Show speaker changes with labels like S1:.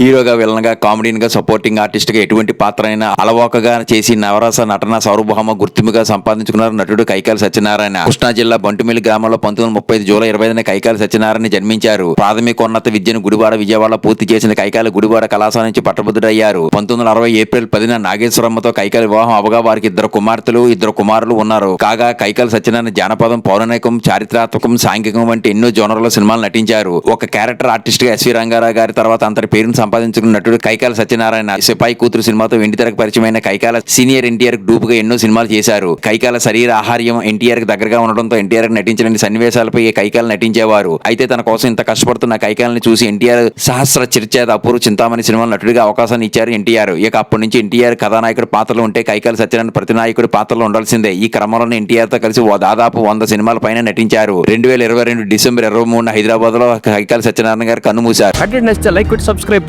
S1: హీరోగా విలన్గా కామెడీన్గా సపోర్టింగ్ ఆర్టిస్ట్గా ఎటువంటి పాత్ర అయినా అలవోకగా చేసి నవరస నటన సౌరభౌమ గుర్తింపుగా సంపాదించుకున్నారు నటుడు కైకాల సత్యనారాయణ. కృష్ణా జిల్లా బంటుమిల్లి గ్రామంలో పంతొమ్మిది ముప్పై ఐదు జూలై ఇరవై ఐదున కైకాల సత్యనారాయణ జన్మించారు. ప్రాథమికోన్నత విద్యను గుడివాడ విజయవాడ పూర్తి చేసిన కైకాల గుడివాడ కళాశాల నుంచి పట్టభద్రుడయ్యారు. పంతొమ్మిది వందల అరవై ఏప్రిల్ పదిన నాగేశ్వరమ్మతో కైకాల వివాహం అవగా వారికి ఇద్దరు కుమార్తెలు ఇద్దరు కుమారులు ఉన్నారు. కాగా కైకాల సత్యనారాయణ జానపదం పౌరాణికం చారిత్రాత్మకం సాంఘికం వంటి ఎన్నో జోనర్ల సినిమాలు నటించారు. ఒక క్యారెక్టర్ ఆర్టిస్ట్గా ఎస్వి రంగారావు గారి తర్వాత అంతటి పేరును సంపాదించుకున్న నటుడు కైకాల సత్యనారాయణ సిపాయి కూతురు సినిమాతో వెండితెరకు పరిచయమైన కైకాల సీనియర్ ఎన్టీఆర్ డూప్గా ఎన్నో సినిమాలు చేశారు. కైకాల శరీర ఆహార్యం ఎన్టీఆర్కి దగ్గరగా ఉండడంతో ఎన్టీఆర్ నటించిన సన్నివేశాలపై ఈ కైకాల నటించేవారు. అయితే తన కోసం ఇంత కష్టపడుతున్న కైకాలని చూసి ఎన్టీఆర్ సహస్ర చర్చేత అపూర్వ చింతామణి సినిమాలో నటుడిగా అవకాశాన్ని ఇచ్చారు ఎన్టీఆర్. ఇక అప్పటి నుంచి ఎన్టీఆర్ కథానాయకుడు పాత్రలు ఉంటే కైకాల సత్యనారాయణ ప్రతినాయకుడు పాత్రలు పాత్రలో ఉండాల్సిందే. ఈ క్రమంలో ఎన్టీఆర్తో కలిసి ఓ దాదాపు వంద సినిమాల పైన నటించారు. రెండు వేల ఇరవై రెండు డిసెంబర్ ఇరవై మూడున హైదరాబాద్లో కైకాల సత్యనారాయణ గారు కన్నుమూశారు
S2: లైక్ సబ్స్క్రైబ్